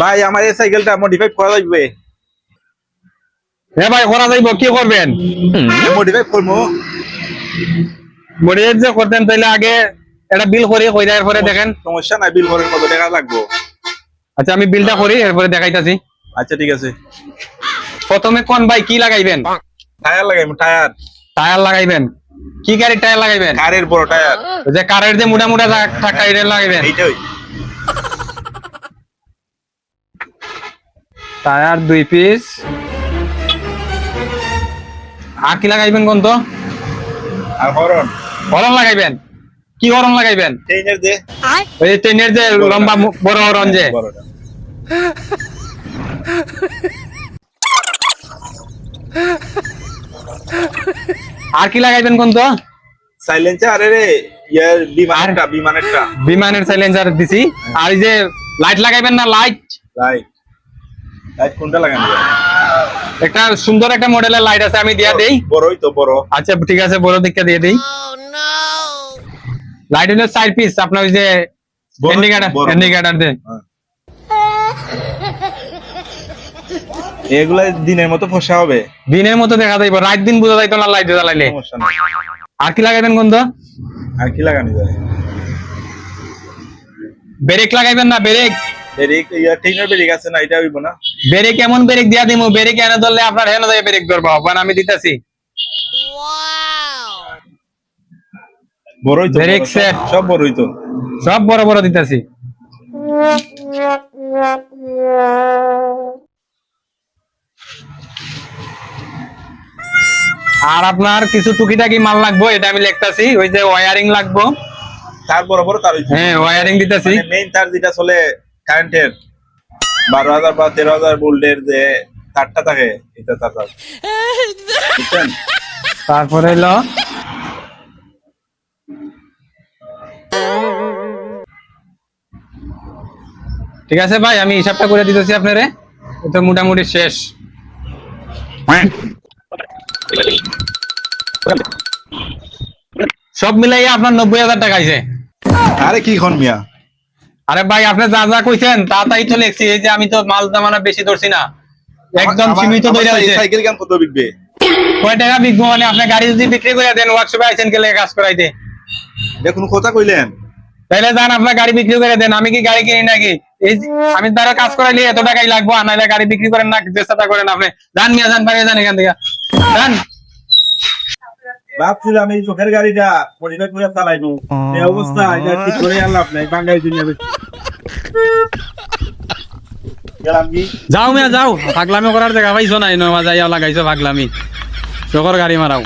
ভাই আমার এই সাইকেলটা মডিফাই করা লাগবে হ্যাঁ ভাই করা যাইব কি করবেন? মডিফাই করব। মডিফাই যে করতেন তাইলে আগে একটা বিল করি কই দেওয়ার পরে দেখেন। সমস্যা নাই বিল করেন কত টাকা লাগবো। আচ্ছা আমি বিলটা করি এরপরে দেখাইতাছি। আচ্ছা ঠিক আছে। প্রথমে কোন ভাই কি লাগাইবেন? টায়ার লাগাইবো টায়ার টায়ার লাগাইবেন। কি গাড়ির টায়ার লাগাইবেন? কারের বড় টায়ার যে কারের যে মোটা মোটা টাকা এটা লাগাইবেন। এইটাই। টায়ার দুই পিস। আর কি লাগাইবেন কোন তো? আর হরন। হরন লাগাইবেন? কি হরন লাগাইবেন? ট্রেনের দে ওই যে ট্রেনের যে লম্বা বড় হরন যে। আর কি লাগাইবেন কোন তো? সাইলেন্সার আরে রে ইয়ার বিমানেরটা বিমানেরটা। বিমানের সাইলেন্সার দিছি। আর এই যে লাইট লাগাইবেন না লাইট লাইট লাইট কোনটা লাগানো যায়? একটা সুন্দর একটা মডেলের লাইট আছে আমি দিয়া দেই। বড়ই তো বড়। আচ্ছা ঠিক আছে বড় দিকটা দিয়ে দিই। লাইট হলো চার পিস আপনার ওই যে ইন্ডিকেটার বড়। এগুলা দিনের মতো ফসা হবে? দিনের মতো দেখা যাইব রাত দিন বোঝা যাইতো না লাইট জ্বালাইলে। আর কি লাগাইবেন তো আর কি লাগানো যায়? ব্রেক লাগাইবেন না ব্রেক ব্রেক ইয়া ট্রেনের ব্রেক আছে না এটা হইব না। ব্রেক এমন ব্রেক দিয়া দিমু? ব্রেক এনে ধরলে আপনার হেন যায় ব্রেক ধরবো আমি দিতাছি। বড়ই তো ব্রেক বড়, সব- বড়ই তো। সব বড় বড় দিতাছি। আর আপনার কিছু টুকিটাকি মাল লাগবো এটা আমি লিখতাছি ওই যে ওয়ারিং লাগবো। তার বড় বড় তার হ্যাঁ ওয়ারিং দিতাছি। মেইন তার যেটা চলে কারেন্টের বারো হাজার বা তেরো হাজার ভোল্টের যে তারটা থাকে এটা তার তার। বুঝছেন? তারপরে হলো? ঠিক আছে ভাই আমি হিসাবটা করে দিতেছি আপনারে। এটা মোটামুটি শেষ। সব মিলাইয়া আপনার নব্বই হাজার টাকা আইছে। আরে কি খন মিয়া? আরে ভাই আপনি যা যা কইছেন তা তাই তো লিখছি। এই যে আমি তো মাল জামানা বেশি ধরছি না। একদম সীমিত ধরে সাই- সাইকেল কেন কত বিকবে? কয় টাকা বিকবো মানে আপনি গাড়ি যদি বিক্রি করে দেন ওয়ার্কশপে আইছেন গেলে কাজ করাইতে। দেখুন কথা কইলেন? তাইলে যান আপনার গাড়ি বিক্রি করে দেন। আমি কি গাড়ি কিনি নাকি? এই আমি তারা কাজ করাইলে এত টাকাই লাগবো। আর নাইলে গাড়ি বিক্রি করেন না চেষ্টা করেন আপনি। যান মিয়া যান বাইরে যান এখান থেকে। যান। ভাবছিল আমি চোখের গাড়িটা মডিফাই করে চালাইনু এই অবস্থা এটা ঠিক করে আনলাম নাই বাঙ্গাই দুনিয়া যাও মিয়া যাও। ভাগলামি করার জায়গা পাইছো নাই নয় যাইয়া লাগাইছো ভাগলামি। চোখর গাড়ি মারাও।